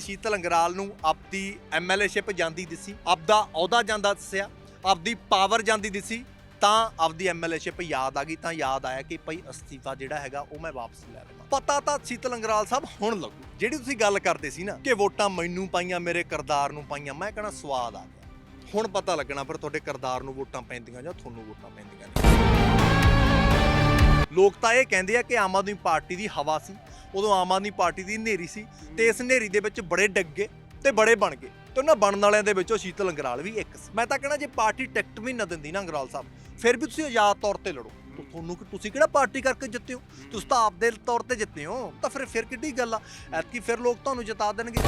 ਸ਼ੀਤਲ ਅੰਗਰਾਲ ਨੂੰ ਆਪਦੀ ਐਮਐਲਏਸ਼ਿਪ ਜਾਂਦੀ ਦਿਸੀ, ਆਪਦਾ ਅਹੁਦਾ ਜਾਂਦਾ ਦੱਸਿਆ, ਆਪਦੀ ਪਾਵਰ ਜਾਂਦੀ ਦਿਸੀ, ਤਾਂ ਆਪਦੀ ਐਮਐਲਏਸ਼ਿਪ ਯਾਦ ਆ ਗਈ, ਤਾਂ ਯਾਦ ਆਇਆ ਕਿ ਭਾਈ ਅਸਤੀਫਾ ਜਿਹੜਾ ਹੈਗਾ ਉਹ ਮੈਂ ਵਾਪਸ ਲੈ ਲਵਾਂ। ਪਤਾ ਤਾਂ ਸ਼ੀਤਲ ਅੰਗਰਾਲ ਸਾਹਿਬ ਹੁਣ ਲੱਗੂ। ਜਿਹੜੀ ਤੁਸੀਂ ਗੱਲ ਕਰਦੇ ਸੀ ਨਾ ਕਿ ਵੋਟਾਂ ਮੈਨੂੰ ਪਾਈਆਂ, ਮੇਰੇ ਕਰਦਾਰ ਨੂੰ ਪਾਈਆਂ, ਮੈਂ ਕਹਣਾ ਸਵਾਦ ਆ ਗਿਆ। ਹੁਣ ਪਤਾ ਲੱਗਣਾ ਫਿਰ ਤੁਹਾਡੇ ਕਰਦਾਰ ਨੂੰ ਵੋਟਾਂ ਪੈਂਦੀਆਂ ਜਾਂ ਤੁਹਾਨੂੰ ਵੋਟਾਂ ਪੈਂਦੀਆਂ ਨੇ। ਲੋਕ ਤਾਂ ਇਹ ਕਹਿੰਦੇ ਆ ਕਿ ਆਮ ਆਦਮੀ ਪਾਰਟੀ ਦੀ ਹਵਾ ਸੀ। ਉਦੋਂ ਆਮ ਆਦਮੀ ਪਾਰਟੀ ਦੀ ਹਨੇਰੀ ਸੀ ਤੇ ਇਸ ਹਨੇਰੀ ਦੇ ਵਿੱਚ ਬੜੇ ਡੱਗੇ ਤੇ ਬੜੇ ਬਣ ਗਏ ਤੇ ਉਹਨਾਂ ਬਣਨ ਵਾਲਿਆਂ ਦੇ ਵਿੱਚੋਂ ਸ਼ੀਤਲ ਅੰਗਰਾਲ ਵੀ ਇੱਕ ਸੀ। ਮੈਂ ਤਾਂ ਕਹਿਣਾ ਜੇ ਪਾਰਟੀ ਟਿਕਟ ਵੀ ਨਾ ਦਿੰਦੀ ਨਾ ਅੰਗਰਾਲ ਸਾਹਿਬ, ਫਿਰ ਵੀ ਤੁਸੀਂ ਆਜ਼ਾਦ ਤੌਰ ਤੇ ਲੜੋ। ਤੁ- ਤੁਹਾਨੂੰ ਕਿ ਤੁਸੀਂ ਕਿਹੜਾ ਪਾਰਟੀ ਕਰਕੇ ਜਿੱਤੇ ਹੋ? ਤੁਸੀਂ ਤਾਂ ਆਪਦੇ ਤੌਰ ਤੇ ਜਿੱਤੇ ਹੋ, ਤਾਂ ਫਿਰ ਫਿਰ ਕਿੱਡੀ ਗੱਲ ਆ? ਐਤਕੀ ਫਿਰ ਲੋਕ ਤੁਹਾਨੂੰ ਜਿਤਾ ਦੇਣਗੇ।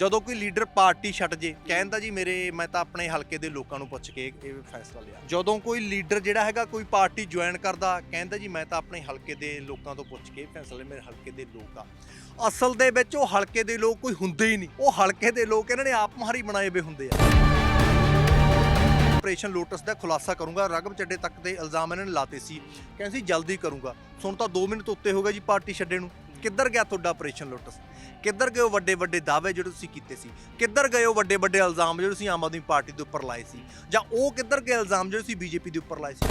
ਜਦੋਂ ਕੋਈ ਲੀਡਰ ਪਾਰਟੀ ਛੱਡ ਜੇ ਕਹਿੰਦਾ ਜੀ ਮੇਰੇ ਮੈਂ ਤਾਂ ਆਪਣੇ ਹਲਕੇ ਦੇ ਲੋਕਾਂ ਨੂੰ ਪੁੱਛ ਕੇ ਇਹ ਫੈਸਲਾ ਲਿਆ। ਜਦੋਂ ਕੋਈ ਲੀਡਰ ਜਿਹੜਾ ਹੈਗਾ ਕੋਈ ਪਾਰਟੀ ਜੁਆਇਨ ਕਰਦਾ ਕਹਿੰਦਾ ਜੀ ਮੈਂ ਤਾਂ ਆਪਣੇ ਹਲਕੇ ਦੇ ਲੋਕਾਂ ਤੋਂ ਪੁੱਛ ਕੇ ਫੈਸਲਾ ਲਿਆ, ਮੇਰੇ ਹਲਕੇ ਦੇ ਲੋਕ ਆ। ਅਸਲ ਦੇ ਵਿੱਚ ਉਹ ਹਲਕੇ ਦੇ ਲੋਕ ਕੋਈ ਹੁੰਦੇ ਹੀ ਨਹੀਂ। ਉਹ ਹਲਕੇ ਦੇ ਲੋਕ ਇਹਨਾਂ ਨੇ ਆਪ ਮਹਾਰੀ ਬਣਾਏ ਹੋਏ ਹੁੰਦੇ ਆ। ਆਪਰੇਸ਼ਨ ਲੋਟਸ ਦਾ ਖੁਲਾਸਾ ਕਰੂੰਗਾ ਰਗਬ ਚੱਡੇ ਤੱਕ ਦੇ ਇਲਜ਼ਾਮ ਇਹਨਾਂ ਨੇ ਲਾਤੇ ਸੀ। ਕਹਿੰਦੇ ਸੀ ਜਲਦੀ ਕਰੂੰਗਾ। ਸੁਣ ਤਾਂ 2 ਮਿੰਟ ਤੋਂ ਉੱਤੇ ਹੋ ਗਏ ਜੀ ਪਾਰਟੀ ਛੱਡੇ ਨੂੰ। ਕਿੱਧਰ ਗਿਆ ਤੁਹਾਡਾ ਆਪਰੇਸ਼ਨ ਲੋਟਸ? ਕਿੱਧਰ ਗਏ ਉਹ ਵੱਡੇ ਵੱਡੇ ਦਾਅਵੇ ਜਿਹੜੇ ਤੁਸੀਂ ਕੀਤੇ ਸੀ? ਕਿੱਧਰ ਗਏ ਉਹ ਵੱਡੇ ਵੱਡੇ ਇਲਜ਼ਾਮ ਜਿਹੜੇ ਤੁਸੀਂ ਆਮ ਆਦਮੀ ਪਾਰਟੀ ਦੇ ਉੱਪਰ ਲਾਏ ਸੀ? ਜਾਂ ਉਹ ਕਿੱਧਰ ਗਏ ਇਲਜ਼ਾਮ ਜਿਹੜੇ ਤੁਸੀਂ ਬੀਜੇਪੀ ਦੇ ਉੱਪਰ ਲਾਏ ਸੀ?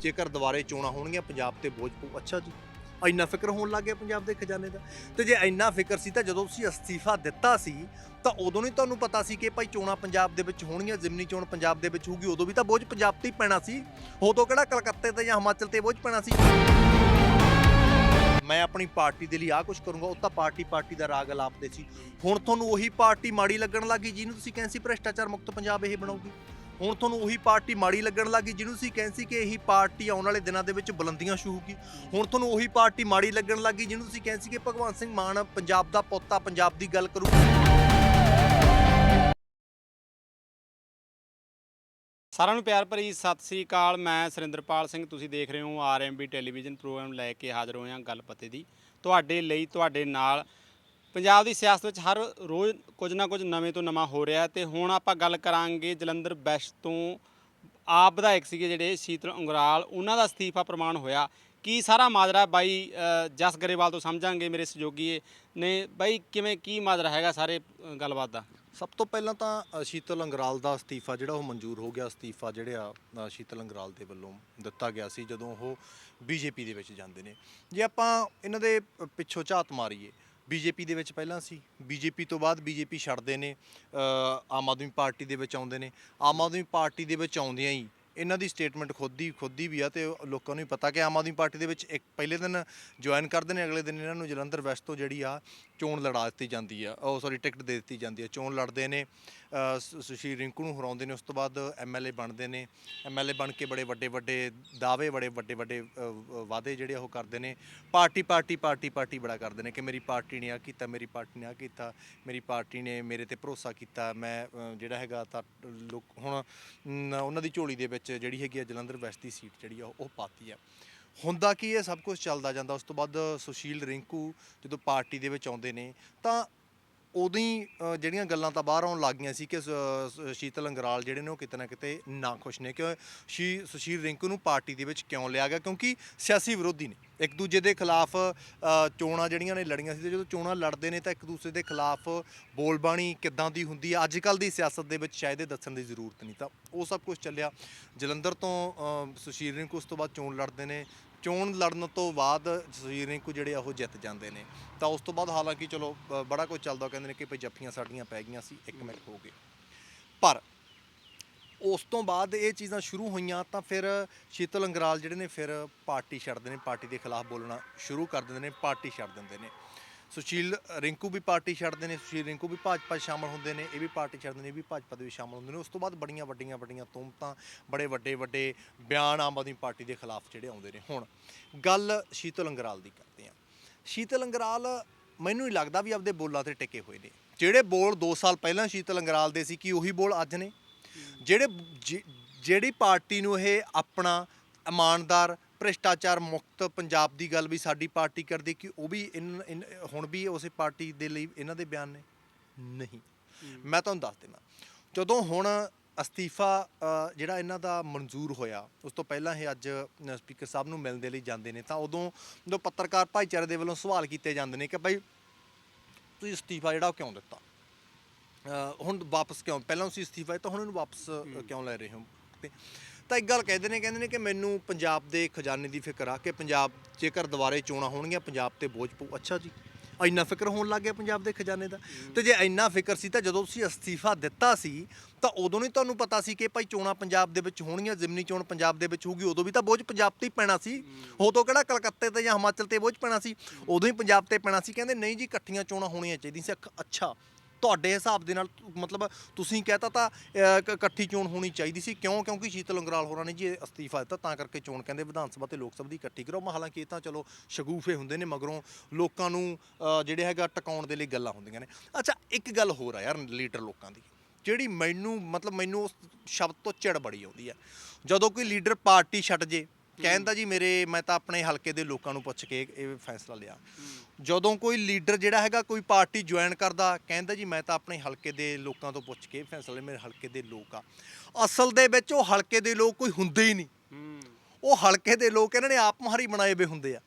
ਜੇਕਰ ਦੁਬਾਰੇ ਚੋਣਾਂ ਹੋਣਗੀਆਂ, ਪੰਜਾਬ ਤੇ ਬੋਝ ਪਊ। ਅੱਛਾ ਜੀ। ਇੰਨਾ ਫਿਕਰ ਹੋਣ ਲੱਗ ਗਿਆ ਪੰਜਾਬ ਦੇ ਖਜ਼ਾਨੇ ਦਾ। ਤੇ ਜੇ ਇੰਨਾ ਫਿਕਰ ਸੀ ਤਾਂ ਜਦੋਂ ਤੁਸੀਂ ਅਸਤੀਫਾ ਦਿੱਤਾ ਸੀ, ਤਾਂ ਉਦੋਂ ਨਹੀਂ ਤੁਹਾਨੂੰ ਪਤਾ ਸੀ ਕਿ ਭਾਈ ਚੋਣਾਂ ਪੰਜਾਬ ਦੇ ਵਿੱਚ ਹੋਣਗੀਆਂ, ਜ਼ਿਮਨੀ ਚੋਣ ਪੰਜਾਬ ਦੇ ਵਿੱਚ ਹੋਊਗੀ, ਉਦੋਂ ਵੀ ਤਾਂ ਬੋਝ ਪੰਜਾਬ ਤੇ ਹੀ ਪੈਣਾ ਸੀ। ਉਦੋਂ ਕਿਹੜਾ ਕਲਕੱਤੇ ਤੇ ਜਾਂ ਹਿਮਾਚਲ ਤੇ ਬੋਝ ਪੈਣਾ ਸੀ? ਮੈਂ ਆਪਣੀ ਪਾਰਟੀ ਦੇ ਲਈ ਆ ਕੁਝ ਕਰੂੰਗਾ, ਉਹ ਤਾਂ ਪਾਰਟੀ ਪਾਰਟੀ ਦਾ ਰਾਗ ਅਲਾਪਦੇ ਸੀ। ਹੁਣ ਤੁਹਾਨੂੰ ਉਹੀ ਪਾਰਟੀ ਮਾੜੀ ਲੱਗਣ ਲੱਗੀ ਜਿਹਨੂੰ ਤੁਸੀਂ ਕਹਿੰਦੇ ਸੀ ਭ੍ਰਿਸ਼ਟਾਚਾਰ ਮੁਕਤ ਪੰਜਾਬ ਇਹ ਬਣਾਉਗੀ ਹੁਣ ਤੁਹਾਨੂੰ ਉਹੀ ਪਾਰਟੀ ਮਾੜੀ ਲੱਗਣ ਲੱਗੀ ਜਿਹਨੂੰ ਤੁਸੀਂ ਕਹਿੰਦੇ ਸੀ ਕਿ ਇਹੀ ਪਾਰਟੀ ਆਉਣ ਵਾਲੇ ਦਿਨਾਂ ਦੇ ਵਿੱਚ ਬੁਲੰਦੀਆਂ ਛੂਹੂਗੀ ਹੁਣ ਤੁਹਾਨੂੰ ਉਹੀ ਪਾਰਟੀ ਮਾੜੀ ਲੱਗਣ ਲੱਗੀ ਜਿਹਨੂੰ ਤੁਸੀਂ ਕਹਿੰਦੇ ਸੀ ਕਿ ਭਗਵੰਤ ਸਿੰਘ ਮਾਨ ਪੰਜਾਬ ਦਾ ਪੋਤਾ ਪੰਜਾਬ ਦੀ ਗੱਲ ਕਰੂ ਸਾਰਿਆਂ ਨੂੰ ਪਿਆਰ ਭਰੀ ਸਤਿ ਸ੍ਰੀ ਅਕਾਲ। ਮੈਂ ਸੁਰਿੰਦਰਪਾਲ ਸਿੰਘ, ਤੁਸੀਂ ਦੇਖ ਰਹੇ ਹੋ ਆਰਐਮਬੀ ਟੈਲੀਵਿਜ਼ਨ ਪ੍ਰੋਗਰਾਮ ਲੈ ਕੇ ਹਾਜ਼ਰ ਹੋਏ ਹਾਂ ਗੱਲ ਪਤੇ ਦੀ। ਤੁਹਾਡੇ ਲਈ, ਤੁਹਾਡੇ ਨਾਲ ਪੰਜਾਬ ਦੀ ਸਿਆਸਤ ਵਿੱਚ ਹਰ ਰੋਜ਼ ਕੁਝ ਨਾ ਕੁਝ ਨਵੇਂ ਤੋਂ ਨਵਾਂ ਹੋ ਰਿਹਾ ਤੇ ਹੁਣ ਆਪਾਂ ਗੱਲ ਕਰਾਂਗੇ ਜਲੰਧਰ ਵੈਸਟ ਤੋਂ। ਆਪ ਵਿਧਾਇਕ ਸੀਗੇ ਜਿਹੜੇ ਸ਼ੀਤਲ ਉਂਗਰਾਲ, ਉਹਨਾਂ ਦਾ ਅਸਤੀਫਾ ਪ੍ਰਮਾਣ ਹੋਇਆ। ਕੀ ਸਾਰਾ ਮਾਜਰਾ ਬਾਈ ਜਸ ਗਰੇਵਾਲ ਤੋਂ ਸਮਝਾਂਗੇ ਮੇਰੇ ਸਹਿਯੋਗੀ ਨੇ? ਬਾਈ, ਕਿਵੇਂ, ਕੀ ਮਾਜਰਾ ਹੈਗਾ ਸਾਰੇ ਗੱਲਬਾਤ ਦਾ? ਸਭ ਤੋਂ ਪਹਿਲਾਂ ਤਾਂ ਅ, ਸ਼ੀਤਲ ਅੰਗਰਾਲ ਦਾ ਅਸਤੀਫਾ ਜਿਹੜਾ ਉਹ ਮਨਜ਼ੂਰ ਹੋ ਗਿਆ ਅਸਤੀਫਾ ਜਿਹੜਾ ਅ, ਸ਼ੀਤਲ ਅੰਗਰਾਲ ਦੇ ਵੱਲੋਂ ਦਿੱਤਾ ਗਿਆ ਸੀ ਜਦੋਂ ਉਹ ਬੀਜੇਪੀ ਦੇ ਵਿੱਚ ਜਾਂਦੇ ਨੇ। ਜੇ ਆਪਾਂ ਇਹਨਾਂ ਦੇ ਪ- ਪਿੱਛੋਂ ਝਾਤ ਮਾਰੀਏ ਬੀਜੇਪੀ ਦੇ ਵਿੱਚ ਪਹਿਲਾਂ ਸੀ ਬੀਜੇਪੀ ਤੋਂ ਬਾਅਦ ਬੀਜੇਪੀ ਛੱਡਦੇ ਨੇ ਅ, ਆਮ ਆਦਮੀ ਪਾਰਟੀ ਦੇ ਵਿੱਚ ਆਉਂਦੇ ਨੇ। ਆਮ ਆਦਮੀ ਪਾਰਟੀ ਦੇ ਵਿੱਚ ਆਉਂਦਿਆਂ ਹੀ ਇਹਨਾਂ ਦੀ ਸਟੇਟਮੈਂਟ ਖੁਦ ਹੀ ਖੁਦ ਹੀ ਵੀ ਆ ਤੇ ਉਹ ਲੋਕਾਂ ਨੂੰ ਵੀ ਪਤਾ ਕਿ ਆਮ ਆਦਮੀ ਪਾਰਟੀ ਦੇ ਵਿੱਚ ਇੱਕ ਪਹਿਲੇ ਦਿਨ ਜੁਆਇਨ ਕਰਦੇ ਨੇ ਅਗਲੇ ਦਿਨ ਇਹਨਾਂ ਨੂੰ ਜਲੰਧਰ ਵੈਸਟ ਤੋਂ ਜਿਹੜੀ ਆ ਚੋਣ ਲੜਾ ਦਿੱਤੀ ਜਾਂਦੀ ਆ ਉਹ ਸੌਰੀ ਟਿਕਟ ਦੇ ਦਿੱਤੀ ਜਾਂਦੀ ਆ, ਚੋਣ ਲੜਦੇ ਨੇ ਸੁਸ਼ੀਲ ਰਿੰਕੂ ਨੂੰ ਹਰਾਉਂਦੇ ਨੇ, ਉਸ ਤੋਂ ਬਾਅਦ ਐਮਐਲਏ ਬਣਦੇ ਨੇ ਐਮਐਲਏ ਬਣ ਕੇ ਬੜੇ ਵੱਡੇ ਵੱਡੇ ਦਾਅਵੇ, ਬੜੇ ਵੱਡੇ ਵੱਡੇ ਵਾਅਦੇ ਜਿਹੜੇ ਉਹ ਕਰਦੇ ਨੇ, ਪਾਰਟੀ ਪਾਰਟੀ ਪਾਰਟੀ ਪਾਰਟੀ ਬੜਾ ਕਰਦੇ ਨੇ ਕਿ ਮੇਰੀ ਪਾਰਟੀ ਨੇ ਆ ਕੀਤਾ, ਮੇਰੀ ਪਾਰਟੀ ਨੇ ਆ ਕੀਤਾ, ਮੇਰੀ ਪਾਰਟੀ ਨੇ ਮੇਰੇ ਤੇ ਭਰੋਸਾ ਕੀਤਾ, ਮੈਂ ਜਿਹੜਾ ਹੈਗਾ ਤਾਂ ਲੋਕ, ਹੁਣ ਉਹਨਾਂ ਦੀ ਝੋਲੀ ਦੇ ਵਿੱਚ ਜਿਹੜੀ ਹੈਗੀ ਆ ਜਲੰਧਰ ਵੈਸਟ ਦੀ ਸੀਟ ਜਿਹੜੀ ਆ ਉਹ ਪਾਤੀ ਆ। ਹੁੰਦਾ ਕੀ ਇਹ ਸਭ ਕੁਝ ਚੱਲਦਾ ਜਾਂਦਾ। ਉਸ ਤੋਂ ਬਾਅਦ ਸੁਸ਼ੀਲ ਰਿੰਕੂ ਜਦੋਂ ਪਾਰਟੀ ਦੇ ਵਿੱਚ ਆਉਂਦੇ ਨੇ, ਤਾਂ ਉਦੋਂ ਹੀ ਅ, ਜਿਹੜੀਆਂ ਗੱਲਾਂ ਤਾਂ ਬਾਹਰ ਆਉਣ ਲੱਗ ਗਈਆਂ ਸੀ ਕਿ ਸ- ਸ- ਸ਼ੀਤਲ ਅੰਗਰਾਲ ਜਿਹੜੇ ਨੇ ਉਹ ਕਿਤੇ ਨਾ ਕਿਤੇ ਨਾ ਖੁਸ਼ ਨੇ ਕਿ ਸ਼ੀ ਸੁਸ਼ੀਲ ਰਿੰਕੂ ਨੂੰ ਪਾਰਟੀ ਦੇ ਵਿੱਚ ਕਿਉਂ ਲਿਆ ਗਿਆ? ਕਿਉਂਕਿ ਸਿਆਸੀ ਵਿਰੋਧੀ ਨੇ। ਇੱਕ ਦੂਜੇ ਦੇ ਖਿਲਾਫ ਅ, ਚੋਣਾਂ ਜਿਹੜੀਆਂ ਨੇ ਲੜੀਆਂ ਸੀ ਤੇ ਜਦੋਂ ਚੋਣਾਂ ਲੜਦੇ ਨੇ ਤਾਂ ਇੱਕ ਦੂਸਰੇ ਦੇ ਖਿਲਾਫ ਬੋਲਬਾਣੀ ਕਿੱਦਾਂ ਦੀ ਹੁੰਦੀ ਹੈ ਅੱਜ ਕੱਲ ਦੀ ਸਿਆਸਤ ਦੇ ਵਿੱਚ ਸ਼ਾਇਦ ਇਹ ਦੱਸਣ ਦੀ ਜ਼ਰੂਰਤ ਨਹੀਂ ਤਾਂ ਉਹ ਸਭ ਕੁਝ ਚੱਲਿਆ। ਜਲੰਧਰ ਤੋਂ ਅ, ਸੁਸ਼ੀਲ ਰਿੰਕੂ ਉਸ ਤੋਂ ਬਾਅਦ ਚੋਣ ਲੜਦੇ ਨੇ। ਚੋਣ ਲੜਨ ਤੋਂ ਬਾਅਦ ਸੁਸ਼ੀਲ ਰਿੰਕੂ ਜਿਹੜੇ ਆ ਉਹ ਜਿੱਤ ਜਾਂਦੇ ਨੇ। ਤਾਂ ਉਸ ਤੋਂ ਬਾਅਦ ਹਾਲਾਂਕਿ ਚਲੋ ਅ, ਬੜਾ ਕੁਝ ਚੱਲਦਾ ਉਹ ਕਹਿੰਦੇ ਨੇ ਕਿ ਭਈ ਜੱਫੀਆਂ ਸਾਡੀਆਂ ਪੈ ਗਈਆਂ ਸੀ ਇੱਕ ਮਿੰਟ ਹੋ ਗਏ। ਪਰ ਉਸ ਤੋਂ ਬਾਅਦ ਇਹ ਚੀਜ਼ਾਂ ਸ਼ੁਰੂ ਹੋਈਆਂ ਤਾਂ ਫਿਰ ਸ਼ੀਤਲ ਅੰਗਰਾਲ ਜਿਹੜੇ ਨੇ ਫਿਰ ਪਾਰਟੀ ਛੱਡਦੇ ਨੇ ਪਾਰਟੀ ਦੇ ਖਿਲਾਫ ਬੋਲਣਾ ਸ਼ੁਰੂ ਕਰ ਦਿੰਦੇ ਨੇ ਪਾਰਟੀ ਛੱਡ ਦਿੰਦੇ ਨੇ। ਸੁਸ਼ੀਲ ਰਿੰਕੂ ਵੀ ਪਾਰਟੀ ਛੱਡਦੇ ਨੇ, ਸੁਸ਼ੀਲ ਰਿੰਕੂ ਵੀ ਭਾਜਪਾ 'ਚ ਸ਼ਾਮਲ ਹੁੰਦੇ ਨੇ, ਇਹ ਵੀ ਪਾਰਟੀ ਛੱਡਦੇ ਨੇ, ਇਹ ਵੀ ਭਾਜਪਾ ਦੇ ਵਿੱਚ ਸ਼ਾਮਲ ਹੁੰਦੇ ਨੇ। ਉਸ ਤੋਂ ਬਾਅਦ ਬੜੀਆਂ ਵੱਡੀਆਂ ਵੱਡੀਆਂ ਤੁਮਤਾਂ, ਬੜੇ ਵੱਡੇ ਵੱਡੇ ਬਿਆਨ ਆਮ ਆਦਮੀ ਪਾਰਟੀ ਦੇ ਖਿਲਾਫ ਜਿਹੜੇ ਆਉਂਦੇ ਨੇ। ਹੁਣ ਗੱਲ ਸ਼ੀਤਲ ਅੰਗਰਾਲ ਦੀ ਕਰਦੇ ਆ ਸ਼ੀਤਲ ਅੰਗਰਾਲ, ਮੈਨੂੰ ਹੀ ਲੱਗਦਾ ਵੀ ਆਪਦੇ ਬੋਲਾਂ ਤੇ ਟਿਕੇ ਹੋਏ ਨੇ। ਜਿਹੜੇ ਬੋਲ 2 ਸਾਲ ਪਹਿਲਾਂ ਸ਼ੀਤਲ ਅੰਗਰਾਲ ਦੇ ਸੀ, ਕੀ ਉਹੀ ਬੋਲ ਅੱਜ ਨੇ? ਜਿਹੜੇ ਜਿ- ਜਿਹੜੀ ਪਾਰਟੀ ਨੂੰ ਇਹ ਆਪਣਾ ਇਮਾਨਦਾਰ ਭ੍ਰਿਸ਼ਟਾਚਾਰ ਮੁਕਤ ਪੰਜਾਬ ਦੀ ਗੱਲ ਵੀ ਸਾਡੀ ਪਾਰਟੀ ਕਰਦੀ ਕਿ ਉਹ ਵੀ ਇਨ- ਇਨ- ਹੁਣ ਵੀ ਉਸੇ ਪਾਰਟੀ ਦੇ ਲਈ ਇਹਨਾਂ ਦੇ ਬਿਆਨ ਨੇ? ਨਹੀਂ। ਮੈਂ ਤੁਹਾਨੂੰ ਦੱਸ ਦਿੰਦਾ ਜਦੋਂ ਹੁਣ ਅਸਤੀਫਾ ਅ, ਜਿਹੜਾ ਇਹਨਾਂ ਦਾ ਮਨਜ਼ੂਰ ਹੋਇਆ ਉਸ ਤੋਂ ਪਹਿਲਾਂ ਇਹ ਅੱਜ ਸਪੀਕਰ ਸਾਹਿਬ ਨੂੰ ਮਿਲਣ ਦੇ ਲਈ ਜਾਂਦੇ ਨੇ ਤਾਂ ਉਦੋਂ ਜਦੋਂ ਪੱਤਰਕਾਰ ਭਾਈਚਾਰੇ ਦੇ ਵੱਲੋਂ ਸਵਾਲ ਕੀਤੇ ਜਾਂਦੇ ਨੇ ਕਿ ਭਾਈ ਤੁਸੀਂ ਅਸਤੀਫਾ ਜਿਹੜਾ ਉਹ ਕਿਉਂ ਦਿੱਤਾ? ਅ, ਹੁਣ ਵਾਪਸ ਕਿਉਂ? ਪਹਿਲਾਂ ਤੁਸੀਂ ਅਸਤੀਫਾ ਦਿੱਤਾ ਹੁਣ ਇਹਨੂੰ ਵਾਪਸ ਅ, ਕਿਉਂ ਲੈ ਰਹੇ ਹੋ? ਤੇ ਤਾਂ ਇੱਕ ਗੱਲ ਕਹਿੰਦੇ ਨੇ ਕਹਿੰਦੇ ਨੇ ਕਿ ਮੈਨੂੰ ਪੰਜਾਬ ਦੇ ਖਜ਼ਾਨੇ ਦੀ ਫਿਕਰ ਆ ਕਿ ਪੰਜਾਬ ਜੇਕਰ ਦੁਬਾਰੇ ਚੋਣਾਂ ਹੋਣਗੀਆਂ, ਪੰਜਾਬ ਤੇ ਬੋਝ ਪਊ। ਅੱਛਾ ਜੀ, ਇੰਨਾ ਫਿਕਰ ਹੋਣ ਲੱਗ ਗਿਆ ਪੰਜਾਬ ਦੇ ਖਜ਼ਾਨੇ ਦਾ। ਤੇ ਜੇ ਇੰਨਾ ਫਿਕਰ ਸੀ ਤਾਂ ਜਦੋਂ ਤੁਸੀਂ ਅਸਤੀਫਾ ਦਿੱਤਾ ਸੀ, ਤਾਂ ਉਦੋਂ ਨਹੀਂ ਤੁਹਾਨੂੰ ਪਤਾ ਸੀ ਕਿ ਭਾਈ ਚੋਣਾਂ ਪੰਜਾਬ ਦੇ ਵਿੱਚ ਹੋਣਗੀਆਂ, ਜ਼ਿਮਨੀ ਚੋਣ ਪੰਜਾਬ ਦੇ ਵਿੱਚ ਹੋਊਗੀ, ਉਦੋਂ ਵੀ ਤਾਂ ਬੋਝ ਪੰਜਾਬ ਤੇ ਹੀ ਪੈਣਾ ਸੀ। ਉਦੋਂ ਕਿਹੜਾ ਕਲਕੱਤੇ ਤੇ ਜਾਂ ਹਿਮਾਚਲ ਤੇ ਬੋਝ ਪੈਣਾ ਸੀ? ਉਦੋਂ ਹੀ ਪੰਜਾਬ ਤੇ ਪੈਣਾ ਸੀ। ਕਹਿੰਦੇ, ਨਹੀਂ ਜੀ, ਇਕੱਠੀਆਂ ਚੋਣਾਂ ਹੋਣੀਆਂ ਚਾਹੀਦੀਆਂ ਸੀ। ਅੱਖ- ਅੱਛਾ ਤੁਹਾਡੇ ਹਿਸਾਬ ਦੇ ਨਾਲ ਮਤਲਬ ਤੁਸੀਂ ਕਹਤਾ ਤਾਂ ਅਹ, ਕ- ਇਕੱਠੀ ਚੋਣ ਹੋਣੀ ਚਾਹੀਦੀ ਸੀ। ਕਿਉਂ? ਕਿਉਂਕਿ ਸ਼ੀਤਲ ਅੰਗਰਾਲ ਹੋਰਾਂ ਨੇ ਜੀ ਅਸਤੀਫਾ ਦਿੱਤਾ ਤਾਂ ਕਰਕੇ ਚੋਣ ਕਹਿੰਦੇ ਵਿਧਾਨ ਸਭਾ ਤੇ ਲੋਕ ਸਭਾ ਦੀ ਇਕੱਠੀ ਕਰੋ। ਮ- ਹਾਲਾਂਕਿ ਇਹ ਤਾਂ ਚਲੋ ਸ਼ਗੂਫੇ ਹੁੰਦੇ ਨੇ ਮਗਰੋਂ ਲੋਕਾਂ ਨੂੰ ਅਹ, ਜਿਹੜੇ ਹੈਗਾ ਟਿਕਾਉਣ ਦੇ ਲਈ ਗੱਲਾਂ ਹੁੰਦੀਆਂ ਨੇ। ਅੱਛਾ ਇੱਕ ਗੱਲ ਹੋਰ ਆ ਯਾਰ ਲੀਡਰ ਲੋਕਾਂ ਦੀ ਜਿਹੜੀ ਮੈਨੂੰ ਮਤਲਬ ਮੈਨੂੰ ਉਸ ਸ਼ਬਦ ਤੋਂ ਚਿੜ ਬੜੀ ਆਉਂਦੀ ਆ। ਜਦੋਂ ਕੋਈ ਲੀਡਰ ਪਾਰਟੀ ਛੱਡ ਜੇ ਕਹਿੰਦਾ ਜੀ ਮੇਰੇ ਮੈਂ ਤਾਂ ਆਪਣੇ ਹਲਕੇ ਦੇ ਲੋਕਾਂ ਨੂੰ ਪੁੱਛ ਕੇ ਇਹ ਫੈਸਲਾ ਲਿਆ। ਜਦੋਂ ਕੋਈ ਲੀਡਰ ਜਿਹੜਾ ਹੈਗਾ ਕੋਈ ਪਾਰਟੀ ਜੁਆਇਨ ਕਰਦਾ ਕਹਿੰਦਾ ਜੀ ਮੈਂ ਤਾਂ ਆਪਣੇ ਹਲਕੇ ਦੇ ਲੋਕਾਂ ਤੋਂ ਪੁੱਛ ਕੇ ਫੈਸਲਾ ਲਿਆ ਮੇਰੇ ਹਲਕੇ ਦੇ ਲੋਕ ਆ। ਅਸਲ ਦੇ ਵਿੱਚ ਉਹ ਹਲਕੇ ਦੇ ਲੋਕ ਕੋਈ ਹੁੰਦੇ ਹੀ ਨਹੀਂ। ਉਹ ਹਲਕੇ ਦੇ ਲੋਕ ਇਹਨਾਂ ਨੇ ਆਪ ਮੁਹਾਰੀ ਬਣਾਏ ਵੇ ਹੁੰਦੇ ਆ।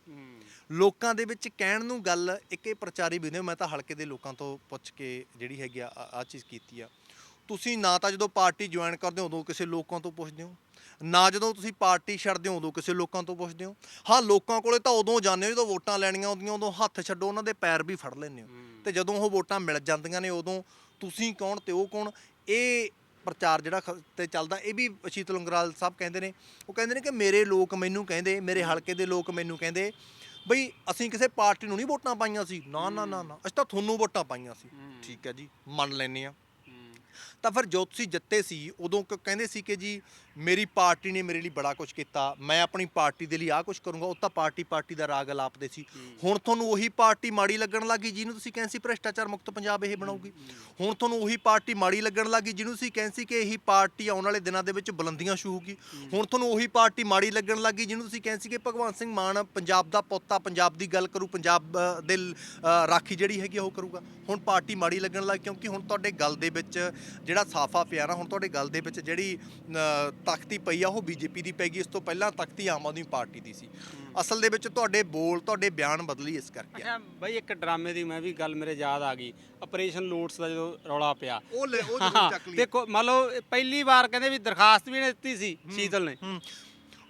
ਲੋਕਾਂ ਦੇ ਵਿੱਚ ਕਹਿਣ ਨੂੰ ਗੱਲ ਇੱਕੇ ਪ੍ਰਚਾਰੀ ਵੀ ਨੇ ਮੈਂ ਤਾਂ ਹਲਕੇ ਦੇ ਲੋਕਾਂ ਤੋਂ ਪੁੱਛ ਕੇ ਜਿਹੜੀ ਹੈਗੀ ਆ ਆ ਚੀਜ਼ ਕੀਤੀ ਆ। ਤੁਸੀਂ ਨਾ ਤਾਂ ਜਦੋਂ ਪਾਰਟੀ ਜੁਆਇਨ ਕਰਦੇ ਹੋ ਉਦੋਂ ਕਿਸੇ ਲੋਕਾਂ ਤੋਂ ਪੁੱਛਦੇ ਹੋ? ਨਾ ਜਦੋਂ ਤੁਸੀਂ ਪਾਰਟੀ ਛੱਡਦੇ ਹੋ ਉਦੋਂ ਕਿਸੇ ਲੋਕਾਂ ਤੋਂ ਪੁੱਛਦੇ ਹੋ। ਹਾਂ ਲੋਕਾਂ ਕੋਲੇ ਤਾਂ ਉਦੋਂ ਜਾਂਦੇ ਹੋ ਜਦੋਂ ਵੋਟਾਂ ਲੈਣੀਆਂ ਹੁੰਦੀਆਂ ਉਦੋਂ ਹੱਥ ਛੱਡੋ ਉਹਨਾਂ ਦੇ ਪੈਰ ਵੀ ਫੜ ਲੈਂਦੇ ਹੋ। ਤੇ ਜਦੋਂ ਉਹ ਵੋਟਾਂ ਮਿਲ ਜਾਂਦੀਆਂ ਨੇ ਉਦੋਂ ਤੁਸੀਂ ਕੌਣ ਤੇ ਉਹ ਕੌਣ? ਇਹ ਪ੍ਰਚਾਰ ਜਿਹੜਾ ਖ- ਤੇ ਚੱਲਦਾ ਇਹ ਵੀ ਸ਼ੀਤਲ ਉਂਗਰਾਲ ਸਾਹਿਬ ਕਹਿੰਦੇ ਨੇ। ਉਹ ਕਹਿੰਦੇ ਨੇ ਕਿ ਮੇਰੇ ਲੋਕ ਮੈਨੂੰ ਕਹਿੰਦੇ ਮੇਰੇ ਹਲਕੇ ਦੇ ਲੋਕ ਮੈਨੂੰ ਕਹਿੰਦੇ ਬਈ ਅਸੀਂ ਕਿਸੇ ਪਾਰਟੀ ਨੂੰ ਨਹੀਂ ਵੋਟਾਂ ਪਾਈਆਂ ਸੀ। ਨਾ ਨਾ ਨਾ ਨਾ ਅਸੀਂ ਤਾਂ ਤੁਹਾਨੂੰ ਵੋਟਾਂ ਪਾਈਆਂ ਸੀ। ਠੀਕ ਹੈ ਜੀ ਮੰਨ ਲੈਨੇ ਆ ਤਾਂ ਫਿਰ ਜੋ ਤੁਸੀਂ ਜਿੱਤੇ ਸੀ ਉਦੋਂ ਕ- ਕਹਿੰਦੇ ਸੀ ਕਿ ਜੀ ਮੇਰੀ ਪਾਰਟੀ ਨੇ ਮੇਰੇ ਲਈ ਬੜਾ ਕੁਝ ਕੀਤਾ ਮੈਂ ਆਪਣੀ ਪਾਰਟੀ ਦੇ ਲਈ ਆਹ ਕੁਝ ਕਰੂੰਗਾ ਉਹ ਤਾਂ ਪਾਰਟੀ ਪਾਰਟੀ ਦਾ ਰਾਗ ਅਲਾਪਦੇ ਸੀ। ਹੁਣ ਤੁਹਾਨੂੰ ਉਹੀ ਪਾਰਟੀ ਮਾੜੀ ਲੱਗਣ ਲੱਗੀ ਜਿਹਨੂੰ ਤੁਸੀਂ ਕਹਿੰਦੇ ਸੀ ਭ੍ਰਿਸ਼ਟਾਚਾਰ ਮੁਕਤ ਪੰਜਾਬ ਇਹ ਬਣਾਊਗੀ। ਹੁਣ ਤੁਹਾਨੂੰ ਉਹੀ ਪਾਰਟੀ ਮਾੜੀ ਲੱਗਣ ਲੱਗੀ ਜਿਹਨੂੰ ਤੁਸੀਂ ਕਹਿੰਦੇ ਸੀ ਕਿ ਇਹੀ ਪਾਰਟੀ ਆਉਣ ਵਾਲੇ ਦਿਨਾਂ ਦੇ ਵਿੱਚ ਬੁਲੰਦੀਆਂ ਛੂਹੂਗੀ। ਹੁਣ ਤੁਹਾਨੂੰ ਉਹੀ ਪਾਰਟੀ ਮਾੜੀ ਲੱਗਣ ਲੱਗੀ ਜਿਹਨੂੰ ਤੁਸੀਂ ਕਹਿੰਦੇ ਸੀ ਕਿ ਭਗਵੰਤ ਸਿੰਘ ਮਾਨ ਪੰਜਾਬ ਦਾ ਪੋਤਾ ਪੰਜਾਬ ਦੀ ਗੱਲ ਕਰੂ ਪੰਜਾਬ ਦੇ ਰਾਖੀ ਜਿਹੜੀ ਹੈਗੀ ਉਹ ਕਰੂਗਾ। ਹੁਣ ਪਾਰਟੀ ਮਾੜੀ ਲੱਗਣ ਲੱਗ ਕਿਉਂਕਿ ਹੁਣ ਤੁਹਾਡੇ ਗੱਲ ਦੇ ਵਿੱਚ ਜਿਹੜਾ ਸਾਫਾ ਪਿਆ ਨਾ ਹੁਣ ਤੁਹਾਡੇ ਗੱਲ ਦੇ ਵਿੱਚ ਜਿਹੜੀ ਤਖਤੀ ਪਈ ਆ ਉਹ ਬੀਜੇਪੀ ਦੀ ਪੈ ਗਈ ਇਸ ਤੋਂ ਪਹਿਲਾਂ ਤਖਤੀ ਆਮ ਆਦਮੀ ਪਾਰਟੀ ਦੀ ਸੀ। ਅਸਲ ਦੇ ਵਿੱਚ ਤੁਹਾਡੇ ਬੋਲ ਤੁਹਾਡੇ ਬਿਆਨ ਬਦਲੀ ਇਸ ਕਰਕੇ ਆ। ਅੱਛਾ ਬਈ ਇੱਕ ਡਰਾਮੇ ਦੀ ਮੈਂ ਵੀ ਗੱਲ ਮੇਰੇ ਯਾਦ ਆ ਗਈ। ਆਪਰੇਸ਼ਨ ਲੋਟਸ ਦਾ ਜਦੋਂ ਰੌਲਾ ਪਿਆ। ਉਹ ਉਹ ਚੱਕ ਲਈ। ਦੇਖੋ ਮੰਨ ਲਓ ਪਹਿਲੀ ਵਾਰ ਕਹਿੰਦੇ ਵੀ ਦਰਖਾਸਤ ਵੀ ਇਹਨੇ ਦਿੱਤੀ ਸੀ ਸ਼ੀਤਲ ਨੇ।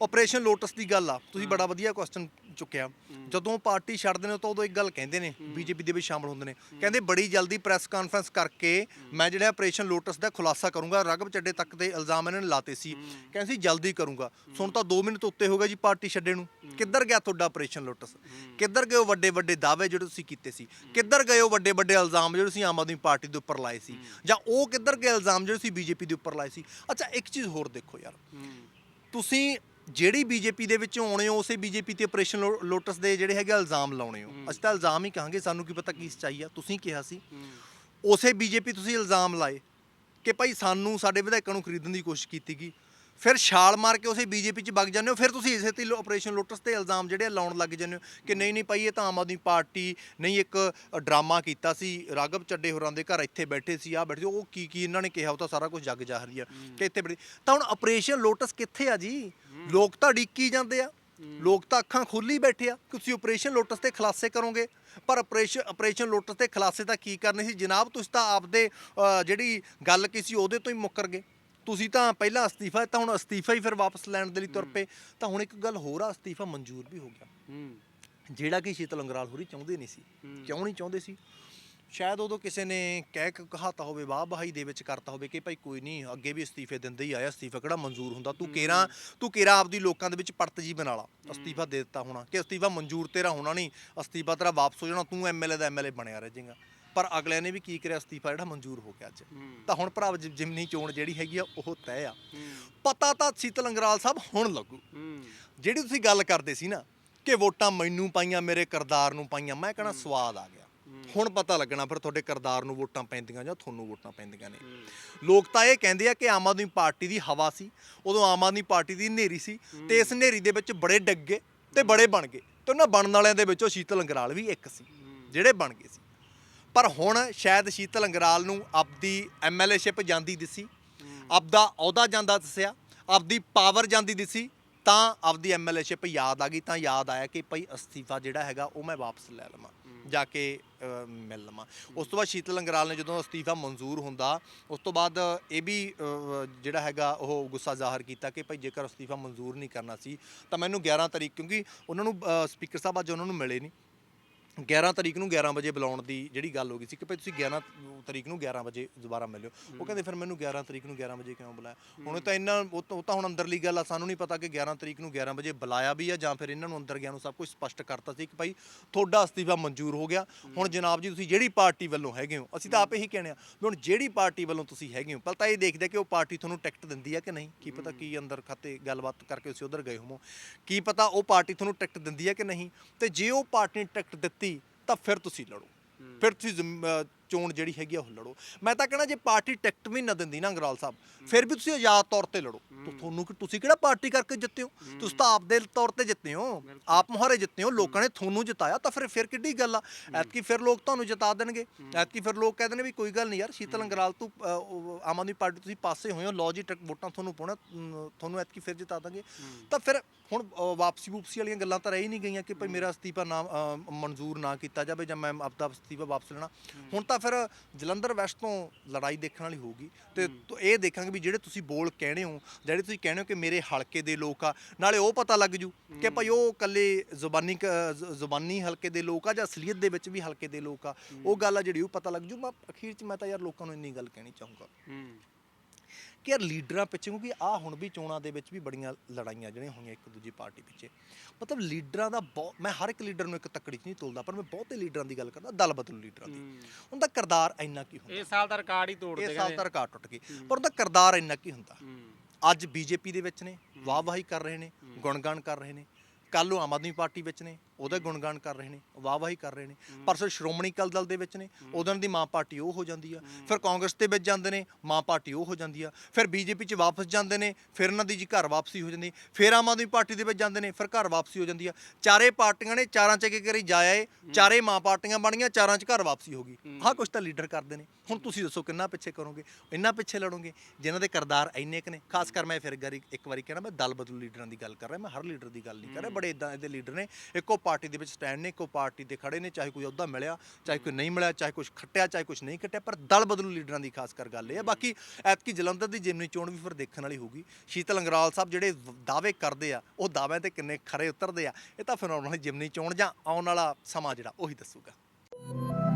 ਆਪਰੇਸ਼ਨ ਲੋਟਸ ਦੀ ਗੱਲ ਆ। ਤੁਸੀਂ ਬੜਾ ਵਧੀਆ ਕੁਐਸਚਨ ਚੁੱਕਿਆ। ਜਦੋਂ ਪਾਰਟੀ ਛੱਡਦੇ ਨੇ ਤਾਂ ਉਦੋਂ ਇੱਕ ਗੱਲ ਕਹਿੰਦੇ ਨੇ ਬੀਜੇਪੀ ਦੇ ਵਿੱਚ ਸ਼ਾਮਲ ਹੁੰਦੇ ਨੇ। ਕਹਿੰਦੇ ਬੜੀ ਜਲਦੀ ਪ੍ਰੈਸ ਕਾਨਫਰੰਸ ਕਰਕੇ ਮੈਂ ਜਿਹੜਾ ਆਪਰੇਸ਼ਨ ਲੋਟਸ ਦਾ ਖੁਲਾਸਾ ਕਰੂੰਗਾ ਰਗਬ ਚੱਡੇ ਤੱਕ ਦੇ ਇਲਜ਼ਾਮ ਇਹਨਾਂ ਨੇ ਲਾਤੇ ਸੀ। ਕਹਿੰਦੇ ਸੀ ਜਲਦੀ ਕਰੂੰਗਾ। ਸੁਣ ਤਾਂ 2 ਮਿੰਟ ਉੱਤੇ ਹੋ ਗਏ ਜੀ ਪਾਰਟੀ ਛੱਡੇ ਨੂੰ। ਕਿੱਧਰ ਗਿਆ ਤੁਹਾਡਾ ਆਪਰੇਸ਼ਨ ਲੋਟਸ ਕਿੱਧਰ ਗਏ ਉਹ ਵੱਡੇ ਵੱਡੇ ਦਾਅਵੇ ਜਿਹੜੇ ਤੁਸੀਂ ਕੀਤੇ ਸੀ? ਕਿੱਧਰ ਗਏ ਉਹ ਵੱਡੇ ਵੱਡੇ ਇਲਜ਼ਾਮ ਜਿਹੜੇ ਤੁਸੀਂ ਆਮ ਆਦਮੀ ਪਾਰਟੀ ਦੇ ਉੱਪਰ ਲਾਏ ਸੀ? ਜਾਂ ਉਹ ਕਿੱਧਰ ਗਏ ਇਲਜ਼ਾਮ ਜਿਹੜੇ ਤੁਸੀਂ ਬੀਜੇਪੀ ਦੇ ਉੱਪਰ ਲਾਏ ਸੀ? ਅੱਛਾ ਇੱਕ ਚੀਜ਼ ਹੋਰ ਦੇਖੋ ਯਾਰ। ਤੁਸੀਂ ਜਿਹੜੀ ਬੀਜੇਪੀ ਦੇ ਵਿੱਚੋਂ ਆਉਣੇ ਹੋ ਉਸੇ ਬੀਜੇਪੀ ਤੇ ਆਪਰੇਸ਼ਨ ਲੋਟਸ ਦੇ ਜਿਹੜੇ ਹੈਗੇ ਇਲਜ਼ਾਮ ਲਾਉਣੇ ਹੋ। ਅਸੀਂ ਤਾਂ ਇਲਜ਼ਾਮ ਹੀ ਕਹਾਂਗੇ ਸਾਨੂੰ ਕੀ ਪਤਾ ਕੀ ਸੱਚਾਈ ਆ ਤੁਸੀਂ ਕਿਹਾ ਸੀ। ਉਸੇ ਬੀਜੇਪੀ ਤੁਸੀਂ ਇਲਜ਼ਾਮ ਲਾਏ ਕਿ ਭਾਈ ਸਾਨੂੰ ਸਾਡੇ ਵਿਧਾਇਕਾਂ ਨੂੰ ਖਰੀਦਣ ਦੀ ਕੋਸ਼ਿਸ਼ ਕੀਤੀ ਗਈ। ਫਿਰ ਛਾਲ ਮਾਰ ਕੇ ਉਸੇ ਬੀਜੇਪੀ 'ਚ ਵਗ ਜਾਂਦੇ ਹੋ ਫਿਰ ਤੁਸੀਂ ਇਸੇ ਤੇ ਆਪਰੇਸ਼ਨ ਲੋਟਸ ਤੇ ਇਲਜ਼ਾਮ ਜਿਹੜੇ ਲਾਉਣ ਲੱਗ ਜਾਂਦੇ ਹੋ ਕਿ ਨਹੀਂ ਨਹੀਂ ਭਾਈ ਇਹ ਤਾਂ ਆਮ ਆਦਮੀ ਪਾਰਟੀ ਨਹੀਂ ਇੱਕ ਡਰਾਮਾ ਕੀਤਾ ਸੀ। ਰਾਗਵ ਚੱਡੇ ਹੋਰਾਂ ਦੇ ਘਰ ਇੱਥੇ ਬੈਠੇ ਸੀ ਆ ਬੈਠੇ ਉਹ ਕੀ ਕੀ ਇਹਨਾਂ ਨੇ ਕਿਹਾ ਉਹ ਤਾਂ ਸਾਰਾ ਕੁਝ ਜੱਗ ਜਾਹਰੀ ਆ ਕਿ ਇੱਥੇ ਤਾਂ ਹੁਣ ਆਪਰੇਸ਼ਨ ਲੋਟਸ ਕਿੱਥੇ ਆ ਜੀ? ਲੋਕ ਤਾਂ ਡਿੱਕੀ ਜਾਂਦੇ ਆ। ਲੋਕ ਤਾਂ ਅੱਖਾਂ ਖੋਲੀ ਬੈਠੇ ਆ। ਕਿ ਤੁਸੀਂ ਆਪਰੇਸ਼ਨ ਲੋਟਸ ਤੇ ਖੁਲਾਸੇ ਕਰੋਗੇ। ਪਰ ਆਪਰੇਸ਼ਨ ਆਪਰੇਸ਼ਨ ਲੋਟਸ ਤੇ ਖੁਲਾਸੇ ਤਾਂ ਕੀ ਕਰਨੇ ਸੀ? ਜਨਾਬ ਤੁਸੀਂ ਤਾਂ ਆਪਦੇ ਜਿਹੜੀ ਗੱਲ ਕੀਤੀ ਉਹਦੇ ਤੋਂ ਹੀ ਮੁੱਕਰ ਗਏ। ਤੁਸੀਂ ਤਾਂ ਪਹਿਲਾਂ ਅਸਤੀਫਾ ਦਿੱਤਾ ਹੁਣ ਅਸਤੀਫਾ ਹੀ ਫਿਰ ਵਾਪਸ ਲੈਣ ਦੇ ਲਈ ਤੁਰ ਪਏ। ਤਾਂ ਹੁਣ ਇੱਕ ਗੱਲ ਹੋਰ ਆ ਅਸਤੀਫਾ ਮਨਜ਼ੂਰ ਵੀ ਹੋ ਗਿਆ। ਜਿਹੜਾ ਕਿ ਸ਼ੀਤਲ ਅੰਗਰਾਲ ਹੋਰੀ ਚਾਹੁੰਦੇ ਨਹੀਂ ਸੀ। ਕਿਉਂ ਨਹੀਂ ਚਾਹੁੰਦੇ ਸੀ? ਸ਼ਾਇਦ ਉਦੋਂ ਕਿਸੇ ਨੇ ਕਹਿ ਕੇ ਕਹਾਤਾ ਹੋਵੇ ਵਾਹ ਬਹਾਈ ਦੇ ਵਿੱਚ ਕਰਤਾ ਹੋਵੇ ਕਿ ਭਾਈ ਕੋਈ ਨਹੀਂ ਅੱਗੇ ਵੀ ਅਸਤੀਫੇ ਦਿੰਦੇ ਹੀ ਆਇਆ ਅਸਤੀਫਾ ਕਿਹੜਾ ਮਨਜ਼ੂਰ ਹੁੰਦਾ? ਤੂੰ ਕੇਰਾ ਤੂੰ ਕੇਰਾ ਆਪਦੀ ਲੋਕਾਂ ਦੇ ਵਿੱਚ ਪਰਤ ਜੀ ਬਣਾ ਲਾ ਅਸਤੀਫਾ ਦੇ ਦਿੱਤਾ ਹੋਣਾ। ਕਿ ਅਸਤੀਫਾ ਮਨਜ਼ੂਰ ਤੇਰਾ ਹੋਣਾ ਨਹੀਂ ਅਸਤੀਫਾ ਤੇਰਾ ਵਾਪਸ ਹੋ ਜਾਣਾ ਤੂੰ ਐਮਐਲਏ ਦਾ ਐਮਐਲਏ ਬਣਿਆ ਰਹਿ ਜਾਏਗਾ। ਪਰ ਅਗਲੇ ਨੇ ਵੀ ਕੀ ਕਰਿਆ ਅਸਤੀਫਾ ਜਿਹੜਾ ਮਨਜ਼ੂਰ ਹੋ ਗਿਆ ਅੱਜ। ਤਾਂ ਹੁਣ ਭਰਾ ਜਿ- ਜਿਮਨੀ ਚੋਣ ਜਿਹੜੀ ਹੈਗੀ ਆ ਉਹ ਤੈਅ ਆ। ਪਤਾ ਤਾਂ ਸ਼ੀਤਲ ਅੰਗਰਾਲ ਸਾਹਿਬ ਹੁਣ ਲੱਗੂ। ਜਿਹੜੀ ਤੁਸੀਂ ਗੱਲ ਕਰਦੇ ਸੀ ਨਾ ਕਿ ਵੋਟਾਂ ਮੈਨੂੰ ਪਾਈਆਂ ਮੇਰੇ ਕਰਦਾਰ ਨੂੰ ਪਾਈਆਂ ਮੈਂ ਕਹਣਾ ਸਵਾਦ ਆ ਗਿਆ। ਹੁਣ ਪਤਾ ਲੱਗਣਾ ਫਿਰ ਤੁਹਾਡੇ ਕਰਦਾਰ ਨੂੰ ਵੋਟਾਂ ਪੈਂਦੀਆਂ ਜਾਂ ਤੁਹਾਨੂੰ ਵੋਟਾਂ ਪੈਂਦੀਆਂ ਨੇ। ਲੋਕ ਤਾਂ ਇਹ ਕਹਿੰਦੇ ਆ ਕਿ ਆਮ ਆਦਮੀ ਪਾਰਟੀ ਦੀ ਹਵਾ ਸੀ ਉਦੋਂ ਆਮ ਆਦਮੀ ਪਾਰਟੀ ਦੀ ਹਨੇਰੀ ਸੀ ਤੇ ਇਸ ਹਨੇਰੀ ਦੇ ਵਿੱਚ ਬੜੇ ਡੱਗੇ ਤੇ ਬੜੇ ਬਣ ਗਏ ਤੇ ਉਹਨਾਂ ਬਣਨ ਵਾਲਿਆਂ ਦੇ ਵਿੱਚੋਂ ਸ਼ੀਤਲ ਅੰਗਰਾਲ ਵੀ ਇੱਕ ਸੀ ਜਿਹੜੇ ਬਣ ਗਏ ਸੀ। ਪਰ ਹੁਣ ਸ਼ਾਇਦ ਸ਼ੀਤਲ ਅੰਗਰਾਲ ਨੂੰ ਆਪਦੀ ਐਮਐਲਏਸ਼ਿਪ ਜਾਂਦੀ ਦਿਸੀ ਆਪਦਾ ਅਹੁਦਾ ਜਾਂਦਾ ਦੱਸਿਆ ਆਪਦੀ ਪਾਵਰ ਜਾਂਦੀ ਦਿਸੀ ਤਾਂ ਆਪਦੀ ਐਮਐਲਏਸ਼ਿਪ ਯਾਦ ਆ ਗਈ ਤਾਂ ਯਾਦ ਆਇਆ ਕਿ ਭਾਈ ਅਸਤੀਫਾ ਜਿਹੜਾ ਹੈਗਾ ਉਹ ਮੈਂ ਵਾਪਸ ਲੈ ਲਵਾਂ ਜਾ ਕੇ ਮਿਲ ਲਵਾਂ। ਉਸ ਤੋਂ ਬਾਅਦ ਸ਼ੀਤਲ ਲੰਗਰਾਲ ਨੇ ਜਦੋਂ ਅਸਤੀਫਾ ਮਨਜ਼ੂਰ ਹੁੰਦਾ ਉਸ ਤੋਂ ਬਾਅਦ ਇਹ ਵੀ ਜਿਹੜਾ ਹੈਗਾ ਉਹ ਗੁੱਸਾ ਜ਼ਾਹਰ ਕੀਤਾ ਕਿ ਭਾਈ ਜੇਕਰ ਅਸਤੀਫਾ ਮਨਜ਼ੂਰ ਨਹੀਂ ਕਰਨਾ ਸੀ ਤਾਂ ਮੈਨੂੰ 11 ਤਰੀਕ ਕਿਉਂਕਿ ਉਹਨਾਂ ਨੂੰ ਸਪੀਕਰ ਸਾਹਿਬ ਅੱਜ ਉਹਨਾਂ ਨੂੰ ਮਿਲੇ ਨਹੀਂ। 11 ਤਰੀਕ ਨੂੰ 11 ਵਜੇ ਬੁਲਾਉਣ ਦੀ ਜਿਹੜੀ ਗੱਲ ਹੋ ਗਈ ਸੀ ਕਿ ਭਾਈ ਤੁਸੀਂ 11 ਤਰੀਕ ਨੂੰ 11 ਵਜੇ ਦੁਬਾਰਾ ਮਿਲਿਓ। ਉਹ ਕਹਿੰਦੇ ਫਿਰ ਮੈਨੂੰ 11 ਤਰੀਕ ਨੂੰ 11 ਵਜੇ ਕਿਉਂ ਬੁਲਾਇਆ? ਹੁਣ ਤਾਂ ਇਹਨਾਂ ਉਹ ਤਾਂ ਉਹ ਤਾਂ ਹੁਣ ਅੰਦਰਲੀ ਗੱਲ ਆ, ਸਾਨੂੰ ਨਹੀਂ ਪਤਾ ਕਿ 11 ਤਰੀਕ ਨੂੰ 11 ਵਜੇ ਬੁਲਾਇਆ ਵੀ ਆ ਜਾਂ ਫਿਰ ਇਹਨਾਂ ਨੂੰ ਅੰਦਰ ਗਿਆ ਨੂੰ ਸਭ ਕੁਝ ਸਪਸ਼ਟ ਕਰਤਾ ਸੀ ਕਿ ਭਾਈ ਤੁਹਾਡਾ ਅਸਤੀਫਾ ਮਨਜ਼ੂਰ ਹੋ ਗਿਆ। ਹੁਣ ਜਨਾਬ ਜੀ, ਤੁਸੀਂ ਜਿਹੜੀ ਪਾਰਟੀ ਵੱਲੋਂ ਹੈਗੇ ਹੋ, ਅਸੀਂ ਤਾਂ ਆਪ ਇਹੀ ਕਹਿੰਦੇ ਆ ਵੀ ਹੁਣ ਜਿਹੜੀ ਪਾਰਟੀ ਵੱਲੋਂ ਤੁਸੀਂ ਹੈਗੇ ਹੋ, ਪਹਿਲਾਂ ਤਾਂ ਇਹ ਦੇਖਦੇ ਕਿ ਉਹ ਪਾਰਟੀ ਤੁਹਾਨੂੰ ਟਿਕਟ ਦਿੰਦੀ ਆ ਕਿ ਨਹੀਂ? ਕੀ ਪਤਾ ਕੀ ਅੰਦਰ ਖਾਤੇ ਗੱਲਬਾਤ ਕਰਕੇ ਤੁਸੀਂ ਉਧਰ ਗਏ ਹੋਵੋ। ਕੀ ਪਤਾ ਉਹ ਪਾਰਟੀ ਤੁਹਾਨੂੰ ਟਿਕਟ ਦਿੰਦੀ ਆ ਕਿ ਨਹੀਂ? ਤੇ ਜੇ ਉਹ ਪਾਰਟੀ ਟਿਕਟ ਦਿੱਤੀ ਤਾਂ ਫਿਰ ਤੁਸੀਂ ਲੜੋ। ਫਿਰ ਤੁਸੀਂ ਜ਼ਿੰਮ- ਅਹ ਚੋਣ ਜਿਹੜੀ ਹੈਗੀ ਆ ਉਹ ਲੜੋ। ਮੈਂ ਤਾਂ ਕਹਿਣਾ ਜੇ ਪਾਰਟੀ ਟਿਕਟ ਵੀ ਨਾ ਦਿੰਦੀ ਨਾ ਅੰਗਰਾਲ ਸਾਹਿਬ ਫਿਰ ਵੀ ਤੁਸੀਂ ਆਜ਼ਾਦ ਤੌਰ ਤੇ ਲੜੋ। ਤੁਹਾਨੂੰ ਕਿ ਤੁਸੀਂ ਕਿਹੜਾ ਪਾਰਟੀ ਕਰਕੇ ਜਿੱਤੇ ਹੋ? ਤੁਸੀਂ ਤਾਂ ਆਪਦੇ ਤੌਰ ਤੇ ਜਿੱਤੇ ਹੋ। ਆਪ ਮੁਹਾਰੇ ਜਿੱਤੇ ਹੋ। ਲੋਕਾਂ ਨੇ ਤੁਹਾਨੂੰ ਜਿਤਾਇਆ ਤਾਂ ਫਿਰ ਫਿਰ ਕਿੱਡੀ ਗੱਲ ਆ। ਐਤਕੀ ਫਿਰ ਲੋਕ ਤੁਹਾਨੂੰ ਜਿਤਾ ਦੇਣਗੇ। ਐਤਕੀ ਫਿਰ ਲੋਕ ਕਹਿੰਦੇ ਨੇ ਵੀ ਕੋਈ ਗੱਲ ਨਹੀਂ ਯਾਰ ਸ਼ੀਤਲ ਅੰਗਰਾਲ ਤੂੰ ਆਮ ਆਦਮੀ ਪਾਰਟੀ ਤੁਸੀਂ ਪਾਸੇ ਹੋਏ ਹੋ ਲੋ ਜੀ ਟਿਕ ਵੋਟਾਂ ਤੁਹਾਨੂੰ ਪਾਉਣਾ ਤੁਹਾਨੂੰ ਐਤਕੀ ਫਿਰ ਜਿਤਾ ਦਾਂਗੇ। ਤਾਂ ਫਿਰ ਹੁਣ ਵਾਪਸੀ ਵੂਪਸੀ ਵਾਲੀਆਂ ਗੱਲਾਂ ਤਾਂ ਰਹਿ ਨਹੀਂ ਗਈਆਂ ਕਿ ਭਾਈ ਮੇਰਾ ਅਸਤੀਫਾ ਨਾ ਮਨਜ਼ੂਰ ਨਾ ਕੀਤਾ ਜਾਵੇ ਜਾਂ ਮੈਂ ਆਪਦਾ ਅਸਤੀਫਾ ਵਾਪਸ ਲੈਣਾ। ਹੁਣ ਤਾਂ ਫਿਰ ਜਲੰਧਰ ਵੈਸਟ ਤੋਂ ਲੜਾਈ ਦੇਖਣ ਵਾਲੀ ਹੋਊਗੀ। ਤੇ ਤੋ ਇਹ ਦੇਖਾਂਗੇ ਵੀ ਜਿਹੜੇ ਤੁਸੀਂ ਬੋਲ ਕਹਿਣੇ ਹੋ ਜਿਹੜੇ ਤੁਸੀਂ ਕਹਿੰਦੇ ਹੋ ਕਿ ਮੇਰੇ ਹਲਕੇ ਦੇ ਲੋਕ ਆ ਨਾਲੇ ਉਹ ਪਤਾ ਲੱਗ ਜੂ ਕਿ ਭਾਈ ਉਹ ਕੱਲੇ ਜ਼ੁਬਾਨੀ ਜ਼ੁਬਾਨੀ ਹਲਕੇ ਦੇ ਲੋਕ ਆ ਜਾਂ ਅਸਲੀਅਤ ਦੇ ਵਿੱਚ ਵੀ ਹਲਕੇ ਦੇ ਲੋਕ ਆ। ਉਹ ਗੱਲ ਆ ਜਿਹੜੀ ਉਹ ਪਤਾ ਲੱਗ ਜੂ। ਮੈਂ ਅਖੀਰ 'ਚ ਮੈਂ ਤਾਂ ਯਾਰ ਲੋਕਾਂ ਨੂੰ ਇੰਨੀ ਗੱਲ ਕਹਿਣੀ ਚਾਹੂੰਗਾ। ਕਿ ਯਾਰ ਲੀਡਰਾਂ ਪਿੱਛੇ ਕਿਉਂਕਿ ਆ ਹੁਣ ਵੀ ਚੋਣਾਂ ਦੇ ਵਿੱਚ ਵੀ ਬੜੀਆਂ ਲੜਾਈਆਂ ਜਿਹੜੀਆਂ ਹੋਈਆਂ ਇੱਕ ਦੂਜੀ ਪਾਰਟੀ ਪਿੱਛੇ। ਮਤਲਬ ਲੀਡਰਾਂ ਦਾ ਬਹੁਤ ਮੈਂ ਹਰ ਇੱਕ ਲੀਡਰ ਨੂੰ ਇੱਕ ਤੱਕੜੀ 'ਚ ਨਹੀਂ ਤੋਲਦਾ ਪਰ ਮੈਂ ਬਹੁਤੇ ਲੀਡਰਾਂ ਦੀ ਗੱਲ ਕਰਦਾ ਦਲ ਬਦਲੂ ਲੀਡਰਾਂ ਦੀ। ਉਹਦਾ ਕਿਰਦਾਰ ਇੰਨਾ ਕੀ ਹੁੰਦਾ? ਇਸ ਸਾਲ ਦਾ ਰਿਕਾਰਡ ਹੀ ਤੋੜ ਇਹ ਦੇ ਸਾਲ ਤਾਂ ਰਿਕਾਰਡ ਟੁੱਟ ਗਏ ਪਰ ਉਹਦਾ ਕਿਰਦਾਰ ਇੰਨਾ ਕੀ ਹੁੰਦਾ? ਅੱਜ ਬੀਜੇਪੀ ਦੇ ਵਿੱਚ ਨੇ ਵਾਹਵਾਹੀ ਕਰ ਰਹੇ ਨੇ ਗੁਣਗਾਨ ਕਰ ਰਹੇ ਨੇ ਕੱਲ ਨੂੰ ਆਮ ਆਦਮੀ ਪਾਰਟੀ ਵਿੱਚ ਨੇ ਉਹਦਾ ਗੁਣਗਾਨ ਕਰ ਰਹੇ ਨੇ ਵਾਹਵਾਹੀ ਕਰ ਰਹੇ ਨੇ। ਪਰਸੋਂ ਸ਼੍ਰੋਮਣੀ ਅਕਾਲੀ ਦਲ ਦੇ ਵਿੱਚ ਨੇ ਉਦੋਂ ਦੀ ਮਾਂ ਪਾਰਟੀ ਉਹ ਹੋ ਜਾਂਦੀ ਆ। ਫਿਰ ਕਾਂਗਰਸ ਦੇ ਵਿੱਚ ਜਾਂਦੇ ਨੇ ਮਾਂ ਪਾਰਟੀ ਉਹ ਹੋ ਜਾਂਦੀ ਆ। ਫਿਰ ਬੀਜੇਪੀ 'ਚ ਵਾਪਸ ਜਾਂਦੇ ਨੇ ਫਿਰ ਇਹਨਾਂ ਦੀ ਜੀ ਘਰ ਵਾਪਸੀ ਹੋ ਜਾਂਦੀ। ਫਿਰ ਆਮ ਆਦਮੀ ਪਾਰਟੀ ਦੇ ਵਿੱਚ ਜਾਂਦੇ ਨੇ ਫਿਰ ਘਰ ਵਾਪਸੀ ਹੋ ਜਾਂਦੀ ਆ। ਚਾਰੇ ਪਾਰਟੀਆਂ ਨੇ ਚਾਰਾਂ ਚ ਇੱਕ ਵਾਰੀ ਜਾਇਆ ਏ। ਚਾਰੇ ਮਾਂ ਪਾਰਟੀਆਂ ਬਣੀਆਂ ਚਾਰਾਂ ਚ ਘਰ ਵਾਪਸੀ ਹੋ ਗਈ। ਹਾਂ। ਕੁਝ ਤਾਂ ਲੀਡਰ ਕਰਦੇ ਨੇ। ਹੁਣ ਤੁਸੀਂ ਦੱਸੋ ਕਿੰਨਾ ਪਿੱਛੇ ਕਰੋਗੇ? ਇੰਨਾ ਪਿੱਛੇ ਲੜੋਗੇ? ਜਿਨ੍ਹਾਂ ਦੇ ਕਰਦਾਰ ਇੰਨੇ ਕੁ ਨੇ। ਖਾਸ ਕਰ ਮੈਂ ਫਿਰ ਗਰੀ ਇੱਕ ਵਾਰੀ ਕਹਿਣਾ ਮੈਂ ਦਲ ਬਦਲੂ ਲੀਡਰਾਂ ਦੀ ਗੱਲ ਕਰ ਰਿਹਾ। ਮੈਂ ਹਰ ਲੀਡਰ ਦੀ ਗੱਲ ਨਹੀਂ ਕਰ ਰਿਹਾ। ਬੜੇ ਇਦਾਂ ਦੇ ਲੀਡਰ ਨੇ। ਇੱਕੋ ਪਾਰਟੀ ਦੇ ਵਿੱਚ ਸਟੈਂਡ ਨੇ ਕੋਈ ਪਾਰਟੀ ਦੇ ਖੜੇ ਨੇ, ਚਾਹੇ ਕੋਈ ਅਹੁਦਾ ਮਿਲਿਆ, ਚਾਹੇ ਕੋਈ ਨਹੀਂ ਮਿਲਿਆ, ਚਾਹੇ ਕੁਝ ਖੱਟਿਆ, ਚਾਹੇ ਕੁਝ ਨਹੀਂ ਖੱਟਿਆ, ਪਰ ਦਲ ਬਦਲੂ ਲੀਡਰਾਂ ਦੀ ਖਾਸ ਕਰ ਗੱਲ ਇਹ ਹੈ। ਬਾਕੀ ਐਤਕੀ ਜਲੰਧਰ ਦੀ ਜਿਮਨੀ ਚੋਣ ਵੀ ਫਿਰ ਦੇਖਣ ਵਾਲੀ ਹੋਊਗੀ। ਸ਼ੀਤਲ ਅੰਗਰਾਲ ਸਾਹਿਬ ਜਿਹੜੇ ਦਾਅਵੇ ਕਰਦੇ ਆ, ਉਹ ਦਾਅਵਿਆਂ ਤੇ ਕਿੰਨੇ ਖਰੇ ਉਤਰਦੇ ਆ, ਇਹ ਤਾਂ ਫਿਰ ਆਉਣ ਵਾਲੀ ਜਿਮਨੀ ਚੋਣ ਜਾਂ ਆਉਣ ਵਾਲਾ ਸਮਾਂ ਜਿਹੜਾ, ਉਹੀ ਦੱਸੂਗਾ।